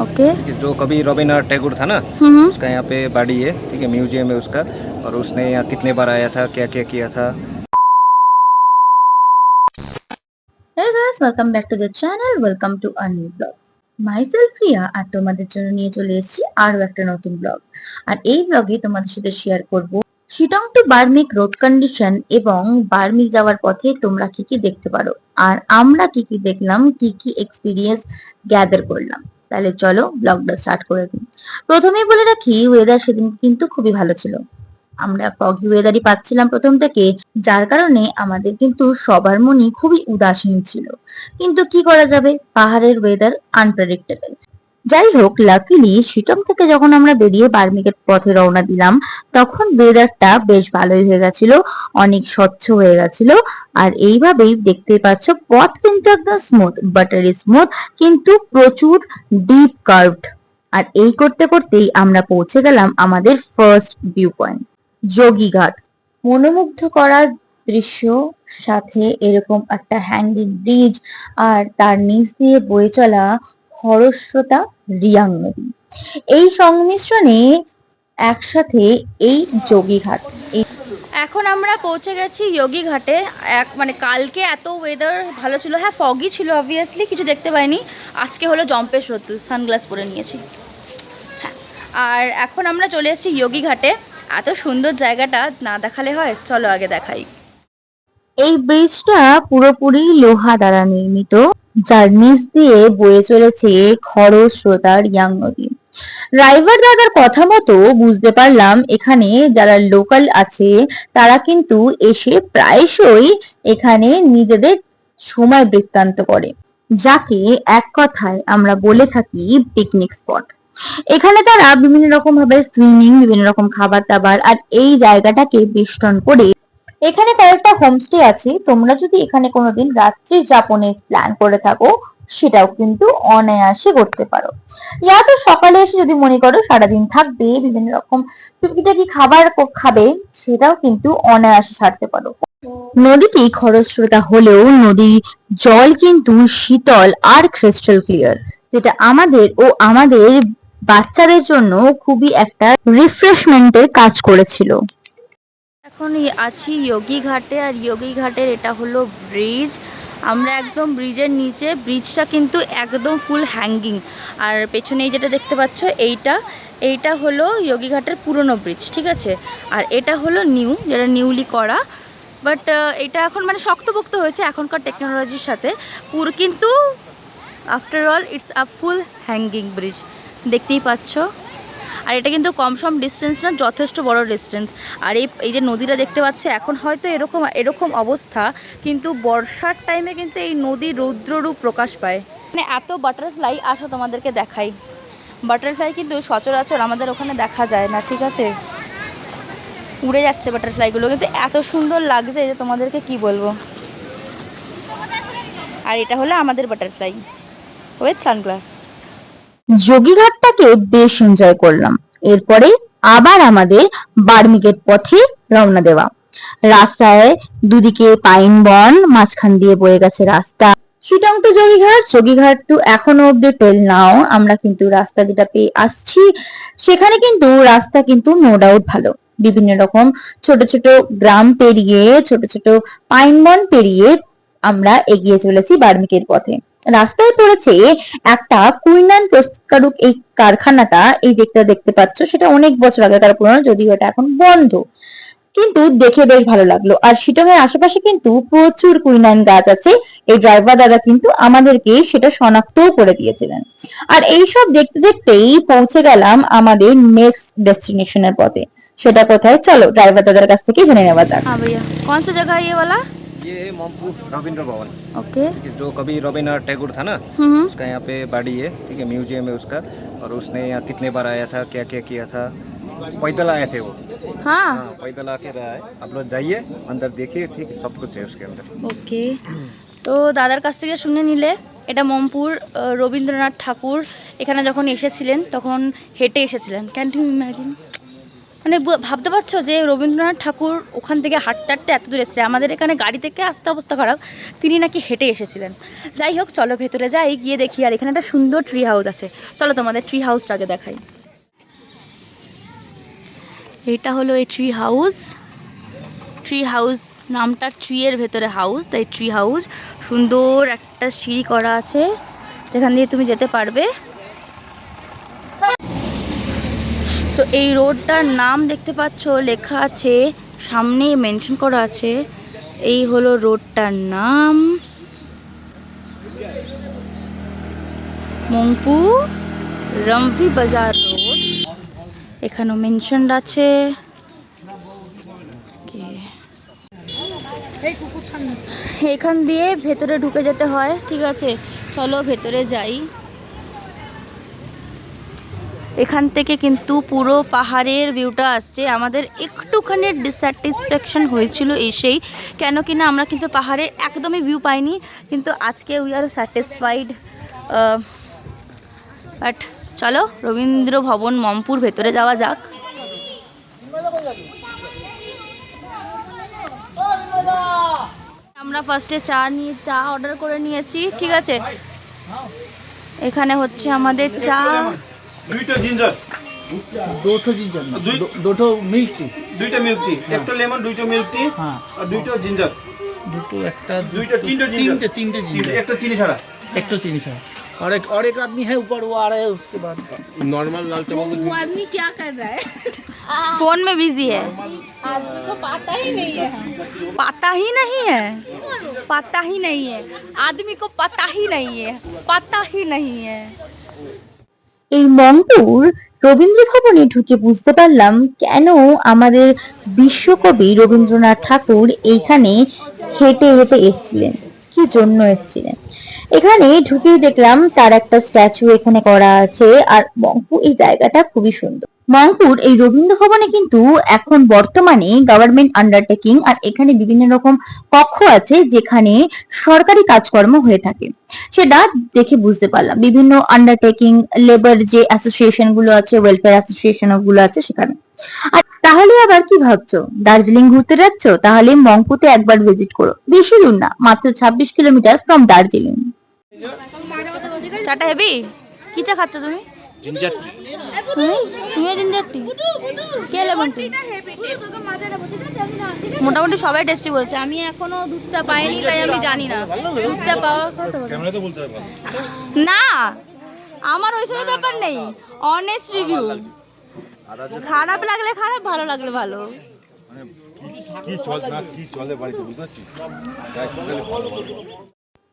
Okay ठीक है, जो कभी रविन्द्रनाथ टैगोर था ना हम्म उसका यहाँ पे बाड़ी है ठीक है म्यूजियम है उसका और उसने यहाँ कितने बार आया था क्या क्या किया था Hey guys, welcome back to the channel. Welcome to a new vlog. Myself Priya আর তোমাদের জন্য নিয়ে চলে এসেছি আরো একটা নতুন ব্লগ আর এই ব্লগে তোমাদের সাথে শেয়ার করব Sittong to Barmik road condition এবং বার্মিক যাওয়ার পথে তোমরা কি কি দেখতে পারো আর আমরা কি কি দেখলাম কি কি এক্সপিরিয়েন্স গ্যাদার করলাম তাহলে চলো ব্লগটা স্টার্ট করে দিই। প্রথমেই বলে রাখি ওয়েদার সেদিন কিন্তু খুবই ভালো ছিল। আমরা ফগি ওয়েদারই পাচ্ছিলাম প্রথম থেকে, যার কারণে আমাদের কিন্তু সবার মনই খুবই উদাসীন ছিল। কিন্তু কি করা যাবে? পাহাড়ের ওয়েদার আনপ্রেডিক্টেবল যাই হোক লাকিলি শিটং থেকে যখন আমরা বেরিয়ে বার্মিকের পথে রওনা দিলাম, তখন ওয়েদারটা বেশ ভালোই হয়ে গেছিল, অনেক স্বচ্ছ হয়ে গেছিল। আর এইভাবেই দেখতে পাচ্ছ, পথ কিন্তু একদম স্মুথ বাটারি স্মুথ কিন্তু প্রচুর ডিপ কার্ভড আর এই করতে করতেই আমরা পৌঁছে গেলাম আমাদের ফার্স্ট ভিউ পয়েন্ট যোগীঘাট। মনোমুগ্ধ করা দৃশ্য, সাথে এরকম একটা হ্যাঙ্গিং ব্রিজ আর তার নিচ দিয়ে বয়ে চলা খরস্রোতা রিয়াং নদী। এই সংমিশ্রণে একসাথে এই যোগীঘাট এখন আমরা পৌঁছে গেছি যোগী ঘাটে। এক মানে কালকে এত ওয়েদার ভালো ছিল। হ্যাঁ ফগি ছিল অবভিয়াসলি কিছু দেখতে পাইনি। আজকে হলো জম্পেশ রোদ্দুর সানগ্লাস পরে নিয়েছি। হ্যাঁ আর এখন আমরা চলে এসেছি যোগী ঘাটে। এত সুন্দর জায়গাটা না দেখালে হয় চলো আগে দেখাই। এই ব্রিজটা পুরোপুরি লোহা দ্বারা নির্মিত। যার নিচ দিয়ে বয়ে চলেছে খরস্রোতার ইয়াং নদী। ড্রাইভার দাদার কথা মতো বুঝতে পারলাম এখানে যারা লোকাল আছে, তারা কিন্তু এসে প্রায়শই এখানে নিজেদের সময় বৃত্তান্ত করে, যাকে এক কথায় আমরা বলে থাকি পিকনিক স্পট এখানে তারা বিভিন্ন রকম ভাবে সুইমিং বিভিন্ন রকম খাবার দাবার আর এই জায়গাটাকে বেষ্টন করে এখানে কয়েকটা হোমস্টে আছে। তোমরা যদি এখানে কোনোদিন রাত্রি যাপনের প্ল্যান করে থাকো, সেটাও কিন্তু অনায়াসে করতে পারো। ইয়া তো সকালে এসে যদি মনে করো সারাদিন থাকবে, বিভিন্ন রকম টুকিটাকি খাবার খাবে, সেটাও কিন্তু অনায়াসে সারতে পারো। নদীটি খরস্রোতা হলেও নদী, জল কিন্তু শীতল আর ক্রিস্টাল ক্লিয়ার যেটা আমাদের ও আমাদের বাচ্চাদের জন্য খুবই একটা রিফ্রেশমেন্টের কাজ করেছিল। এখন আছি যোগী ঘাটে, আর যোগী ঘাটের এটা হলো ব্রিজ আমরা একদম ব্রিজের নিচে ব্রিজটা কিন্তু একদম ফুল হ্যাঙ্গিং আর পেছনেই যেটা দেখতে পাচ্ছ, এইটা এইটা হলো যোগী ঘাটের পুরনো ব্রিজ ঠিক আছে? আর এটা হলো নিউ যেটা নিউলি করা। বাট এটা এখন মানে শক্তপোক্ত হয়েছে এখনকার টেকনোলজির সাথে। পুর কিন্তু after all it's a full hanging bridge দেখতেই পাচ্ছ। আর এটা কিন্তু কম সম ডিস্টেন্স না, যথেষ্ট বড় ডিস্টেন্স আর এই এই যে নদীটা দেখতে পাচ্ছে, এখন হয়তো এরকম এরকম অবস্থা, কিন্তু বর্ষার টাইমে কিন্তু এই নদী রৌদ্ররূপ প্রকাশ পায়। মানে এত বাটারফ্লাই আসো তোমাদেরকে দেখাই। বাটারফ্লাই কিন্তু সচরাচর আমাদের ওখানে দেখা যায় না, ঠিক আছে? উড়ে যাচ্ছে বাটারফ্লাইগুলো কিন্তু এত সুন্দর লাগছে যে তোমাদেরকে কি বলব? আর এটা হলো আমাদের বাটারফ্লাই উইথ সানগ্লাস যোগীঘাটটাকে বেশ এনজয় করলাম। এরপরে আবার আমাদের বার্মিকেট পথে রওনা দেওয়া। রাস্তায় দুদিকে পাইন বন, মাঝখান দিয়ে বয়ে গেছে রাস্তা। শিটং টু যোগীঘাট যোগীঘাট টু এখনও অব্দি টেল নাও। আমরা কিন্তু রাস্তা যেটা পেয়ে আসছি। সেখানে কিন্তু রাস্তা কিন্তু নো ডাউট ভালো। বিভিন্ন রকম ছোট ছোট গ্রাম পেরিয়ে, ছোট ছোট পাইন বন পেরিয়ে আমরা এগিয়ে চলেছি বার্মিকের পথে। রাস্তায় পড়েছে একটা কুইনান প্রস্তুতকারক এই কারখানাটা, এই দিকটা দেখতে পাচ্ছ, সেটা অনেক বছর আগেকার পুরনো, যদিও এটা এখন বন্ধ। কিন্তু দেখে বেশ ভালো লাগল। আর শিটং এর আশেপাশে কিন্তু প্রচুর কুইনান গাছ আছে। এই ড্রাইভার দাদা কিন্তু আমাদেরকে সেটা শনাক্ত করে দিয়েছিলেন। আর এই সব দেখতে দেখতেই পৌঁছে গেলাম আমাদের নেক্সট ডেস্টিনেশনের পথে। সেটা কোথায়? চলো, ড্রাইভার দাদার কাছ থেকে জেনে নেওয়া যাক। হ্যাঁ কোন সা জায়গা ইয়ে वाला ये है मोमपू रविंद्र भवन ओके ठीक है, जो कभी रविन्द्रनाथ टैगोर था ना हम्म उसका यहाँ पे बाड़ी है ठीक है म्यूजियम है उसका और उसने यहाँ कितने बार आया था क्या क्या किया था पैदल आए थे वो हाँ हाँ पैदल आके रहा है आप लोग जाइए अंदर देखिए ठीक है सब कुछ है उसके अंदर ওকে তো দাদার কাছ থেকে শুনে নিলে এটা মমপুর আহ, রবীন্দ্রনাথ ঠাকুর এখানে যখন এসেছিলেন তখন হেঁটে এসেছিলেন ক্যান ইউ ইম্যাজিন মানে ভাবতে পারছ যে রবীন্দ্রনাথ ঠাকুর ওখান থেকে হাঁটতে হাঁটতে এত দূর এসেছে? আমাদের এখানে গাড়ি থেকে আসতে অবস্থা খারাপ। তিনি নাকি হেঁটে এসেছিলেন। যাই হোক, চলো ভেতরে যাই, গিয়ে দেখি। আর এখানে একটা সুন্দর ট্রি হাউস আছে। চলো তোমাদের ট্রি হাউসটা আগে দেখাই। এটা হলো এই ট্রি হাউস ট্রি হাউস নামটা ট্রি এর ভেতরে হাউস তাই ট্রি হাউস সুন্দর একটা সিঁড়ি করা আছে, যেখান দিয়ে তুমি যেতে পারবে। তো এই রোডটার নাম দেখতে পাচ্ছ, লেখা আছে সামনে মেনশন করা আছে। এই হলো রোডটার নাম। মংপু রমভি বাজার রোড। এখানেও মেনশন আছে। এখান দিয়ে ভেতরে ঢুকে যেতে হয়, ঠিক আছে? চলো ভেতরে যাই। এখান থেকে কিন্তু পুরো পাহাড়ের ভিউটা আসছে। আমাদের একটুখানি ডিস্যাটিসফ্যাকশন হয়েছিল এসেই। কেন কি না, আমরা কিন্তু পাহাড়ে একদমই ভিউ পাইনি। কিন্তু আজকে উই আর স্যাটিসফাইড বাট চলো রবীন্দ্র ভবন মমপুর ভেতরে যাওয়া যাক। আমরা ফার্স্টে চা নিয়ে, চা অর্ডার করে নিয়েছি, ঠিক আছে? এখানে হচ্ছে আমাদের চা। দুইটা জিঞ্জার দুইটা জিঞ্জার না দুটো মিল্ক টি দুইটা মিল্ক টি একটা লেমন দুইটা মিল্ক টি হ্যাঁ। আর দুইটা জিঞ্জার দুটো একটা দুইটা, তিনটা তিনটা তিনটা জিঞ্জার একটা চিনি ছাড়া। একটা চিনি ছাড়া। और एक और एक आदमी है ऊपर वो आ रहा है उसके बाद। नॉर्मल लाल चावल वो आदमी क्या कर रहा है? फ़ोन में बिज़ी है। आदमी तो को पता ही नहीं है। पता ही नहीं है। पता ही नहीं है। आदमी को पता ही नहीं है। पता ही नहीं है। এই মংপুর রবীন্দ্র ভবনে ঢুকে বুঝতে পারলাম কেন আমাদের বিশ্বকবি রবীন্দ্রনাথ ঠাকুর এইখানে হেঁটে হেঁটে এসেছিলেন। কি জন্য এসেছিলেন? এখানে ঢুকেই দেখলাম তার একটা স্ট্যাচু এখানে করা আছে আর মংপুর এই জায়গাটা খুবই সুন্দর। মংপুর এই রবীন্দ্র ভবনে কিন্তু এখন বর্তমানে গভর্নমেন্ট আন্ডারটেকিং আর এখানে বিভিন্ন রকম কক্ষ আছে যেখানে সরকারি কাজকর্ম হয়ে থাকে। সেটা দেখে বুঝতে পারলাম। বিভিন্ন আন্ডারটেকিং লেবার যে অ্যাসোসিয়েশনগুলো আছে ওয়েলফেয়ার অ্যাসোসিয়েশনগুলো আছে সেখানে। আর তাহলে আবার কি ভাবছ? দার্জিলিং ঘুরতে যাচ্ছ? তাহলে মংপুতে একবার ভিজিট করো। বেশি দূর না, মাত্র ছাব্বিশ কিলোমিটার ফ্রম দার্জিলিং। চাটা হেভি কি চা খাচ্ছ তুমি? জিঞ্জার তুমি? তুমিও জিঞ্জার টি কে লেমন টি মোটামুটি সবাই টেস্টি বলছে। আমি এখনও দুধ চা পাইনি তাই আমি জানি না। দুধ চা পাওয়ার কথা বলো। ক্যামেরাতে বলতে হবে না! আমার ওইসব ব্যাপার নেই। অনেস্ট রিভিউ খারাপ লাগলে খারাপ ভালো লাগলে ভালো। কি চল না কি চলে বাড়িতে বুঝতে পারছিস?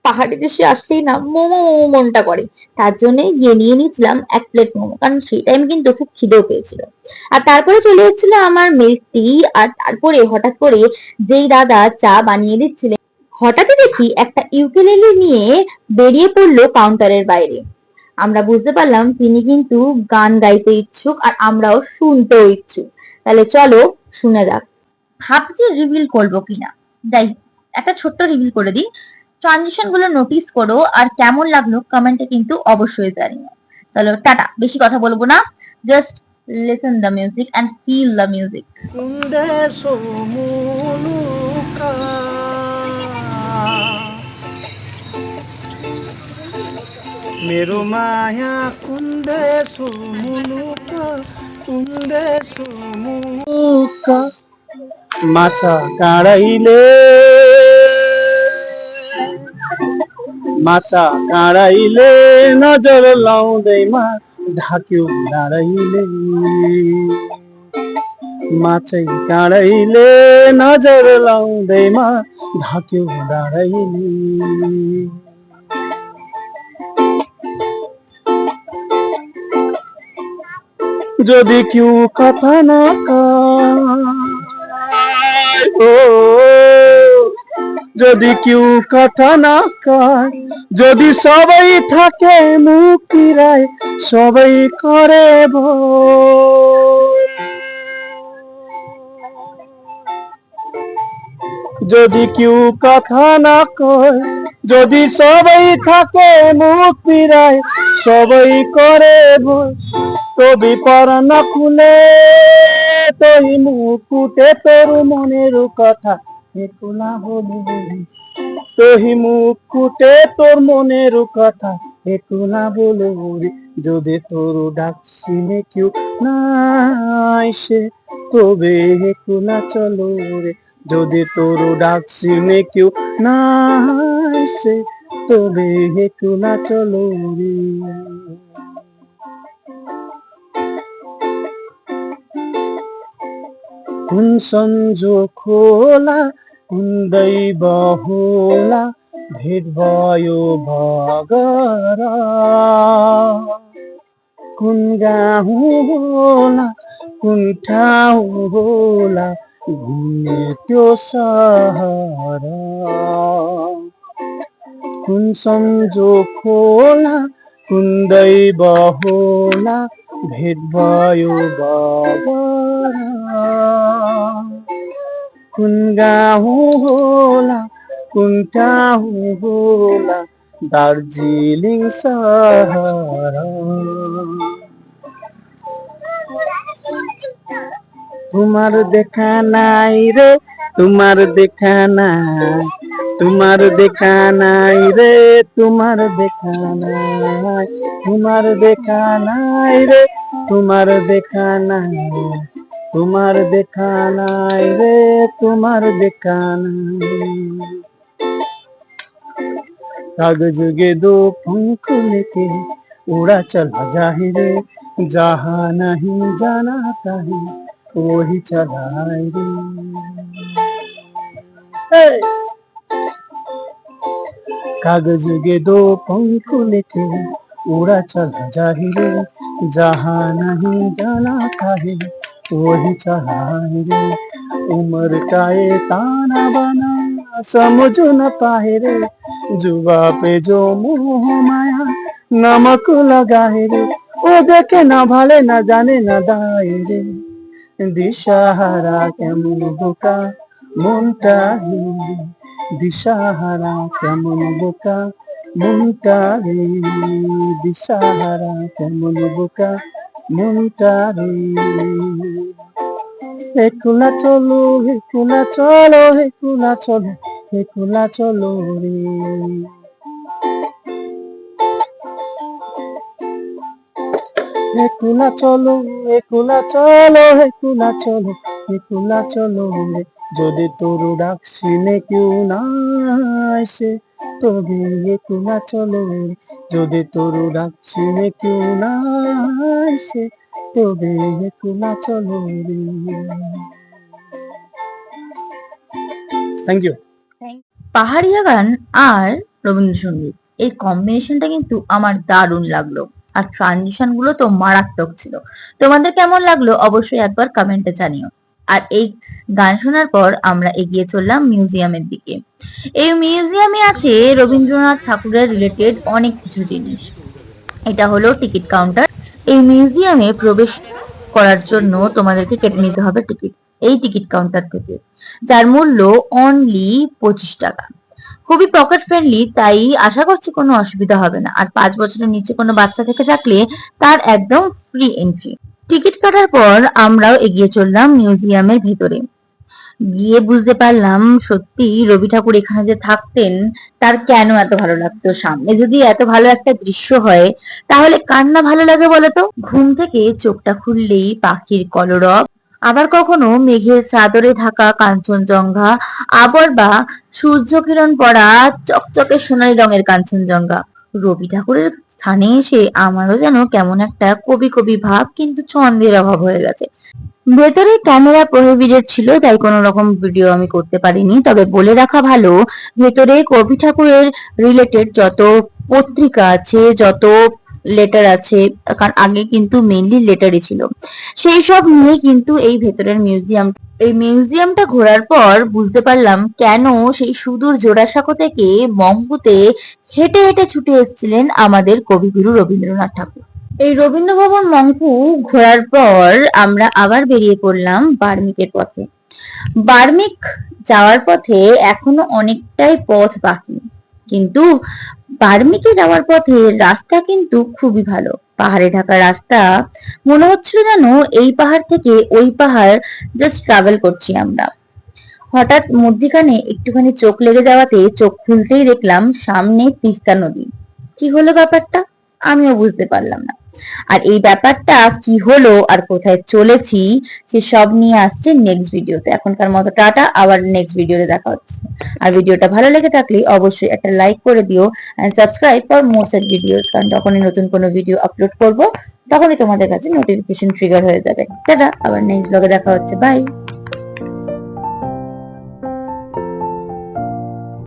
পাহাড়ি দেশে আসলেই না মোমো মোমো মনটা করে। তার জন্য গিয়ে নিয়ে নিয়েছিলাম এক প্লেট মোমো, কারণ সেই টাইমে কিন্তু খুব খিদেও পেয়েছিল। আর তারপরে চলে এসেছিল আমার মিল্ক টি আর তারপরে হঠাৎ করে যেই দাদা চা বানিয়ে দিচ্ছিলেন, হঠাৎই দেখি একটা ইউকেলেলে নিয়ে বেরিয়ে পড়ল কাউন্টারের বাইরে। আমরা বুঝতে পারলাম তিনি কিন্তু গান গাইতে ইচ্ছুক আর আমরাও শুনতেও ইচ্ছুক। তাহলে চলো শুনে যাক। ভাবছি রিভিল করব কিনা। যাই একটা ছোট্ট রিভিল করে দিই। ট্রানজিশনগুলো নোটিস করো আর কেমন লাগল কমেন্টে কিন্তু অবশ্যই জানিও। চলো টাটা। বেশি কথা বলব না। Just listen the music and feel the music মেরো মায়া কুন্দে সুমুলুকা কুন্দে সুমুলুকা মাথা দাঁড়াইলে মাথা কাড়াইলে নজর লাউ দেই মা, ঢাকিও দাঁড়াইলে মাছাই দাঁড়াইলে নজর লাউ দেই মা, ঢাকিও দাঁড়াইলে যদি কেউ কথা না ও যদি কেউ কথা না কয়, যদি সবাই থাকে মুক্তিরায় সবাই করে যদি কেউ কথা না কয়, যদি সবাই থাকে মুখ ফিরায়, সবাই করে তবে পর না খুলে, তোই মুকুটে তোর মনের কথা হলে তোহি মুকুটে তোর মনের কথা। বলে যদি তোর ডাক শুনে কেউ না আসে, তবে একলা চলো রে। যদি তোর ডাক শুনে কেউ না আসে, তবে একলা চলো রে। কোন সংযোগ খোলা कुन्दै बहुला भेट भयो कुन गाउँ होला कुन ठाउँ होला घुम्ने त्यो सहर। कुन सम्झो खोला कुन दैव होला भयो बाबा দার্জিলিং তোমার দেখা নাই রে, তোমার দেখা নাই, তোমার দেখা নাই রে, তোমার দেখা নাই, তোমার দেখা নাই রে, তোমার দেখা নাই। তোমার দেখা নাই রে তোমার দেখা নাই कागज के दो पंख लेके उड़ा चला जाए रे जहाँ नहीं जाना कहीं वही चला रे हे! कागज के दो पंख लेके उड़ा चला जाए रे जहाँ नहीं जाना कहीं वही चला रे उम्र का ये ताना बना समझ न पाए रे जुबा पे जो मोह माया नमक लगाए रे ও দেখে না ভালে না জানে না দায় রে দিশাহারা কেমন বোকা মনটা রে দিশাহারা কেমন বোকা মনটা রে দিশাহারা কেমন বোকা মনটা রে একলা চলো একলা চলো একলা চলো একলা চলো রে একলা চলো একলা চলো একলা চলো একলা চলো রে যদি তোর ডাক শুনে কেউ না আসে, তবে একলা চলো। রে যদি তোর ডাক কেউ না আসে, তবে একলা চলো। রে থ্যাংক ইউ পাহাড়িয়া গান আর রবীন্দ্রসঙ্গীত, এই কম্বিনেশনটা কিন্তু আমার দারুণ লাগল। আর ট্রানজিশনগুলো তো মারাত্মক ছিল। তোমাদের কেমন লাগল? অবশ্যই একবার কমেন্টে জানিও। আর এই গান শোনার পর আমরা এগিয়ে চললাম মিউজিয়ামের দিকে। এই মিউজিয়ামে আছে রবীন্দ্রনাথ ঠাকুরের রিলেটেড অনেক কিছু জিনিস। এটা হলো টিকিট কাউন্টার এই মিউজিয়ামে প্রবেশ করার জন্য তোমাদেরকে কেটে নিতে হবে টিকিট, এই টিকিট কাউন্টার থেকে। যার মূল্য অনলি পঁচিশ টাকা। খুবই পকেট ফ্রেন্ডলি তাই আশা করছি কোনো অসুবিধা হবে না। আর পাঁচ বছরের নিচে কোনো বাচ্চা থেকে থাকলে তার একদম ফ্রি এন্ট্রি টিকিট কাটার পর আমরাও এগিয়ে চললাম মিউজিয়ামের ভেতরে। গিয়ে বুঝতে পারলাম সত্যি রবি ঠাকুর এখানে যে থাকতেন, তার কেন এত ভালো লাগতো? সামনে যদি এত ভালো একটা দৃশ্য হয়, তাহলে কান্না ভালো লাগে বলতো? ঘুম থেকে চোখটা খুললেই পাখির কলরব। আবার কখনো মেঘের চাদরে ঢাকা কাঞ্চনজঙ্ঘা, আবার বা সূর্য কিরণ পড়া চকচকে সোনালী রঙের কাঞ্চনজঙ্ঘা। রবি ঠাকুরের স্থানে এসে আমারও যেন কেমন একটা কবি কবি ভাব কিন্তু ছন্দের অভাব হয়ে গেছে। ভেতরে ক্যামেরা প্রহিবিটেড ছিল, তাই কোনো রকম ভিডিও আমি করতে পারিনি। তবে বলে রাখা ভালো, ভেতরে কবি ঠাকুরের রিলেটেড যত পত্রিকা আছে, যত লেটার আছে, কারণ আগে কিন্তু মেইনলি লেটারই ছিল। সেই সব নিয়ে কিন্তু এই ভেতরের মিউজিয়াম এই মিউজিয়ামটা ঘোরার পর বুঝতে পারলাম কেন সেই সুদূর জোড়াসাঁকো থেকে মঙ্গুতে হেঁটে হেঁটে ছুটে এসেছিলেন আমাদের কবিগুরু রবীন্দ্রনাথ ঠাকুর। এই রবীন্দ্র ভবন মঙ্কু ঘোরার পর আমরা আবার বেরিয়ে পড়লাম বার্মিকের পথে। বার্মিক যাওয়ার পথে এখনও অনেকটাই পথ বাকি, কিন্তু বার্মিকে যাওয়ার পথে রাস্তা কিন্তু খুবই ভালো। পাহাড়ে ঢাকা রাস্তা, মনে হচ্ছিল যেন এই পাহাড় থেকে ওই পাহাড় জাস্ট ট্রাভেল করছি আমরা। হঠাৎ মধ্যিখানে একটুখানি চোখ লেগে যাওয়াতে চোখ খুলতেই দেখলাম সামনে তিস্তা নদী। কি হলো ব্যাপারটা? আমিও বুঝতে পারলাম না। আর এই ব্যাপারটা কি হলো আর কোথায় চলেছি, সে সব নিয়ে আসছে নেক্সট ভিডিওতে এখনকার মতো টাটা, আবার নেক্সট ভিডিওতে দেখা হচ্ছে। আর ভিডিওটা ভালো লেগে থাকলে অবশ্যই একটা লাইক করে দিও and subscribe for more such videos কারণ যখনই নতুন কোনো ভিডিও আপলোড করব, তখনই তোমাদের কাছে নোটিফিকেশন ট্রিগার হয়ে যাবে। টাটা, আবার নেক্সট ব্লগে দেখা হচ্ছে। বাই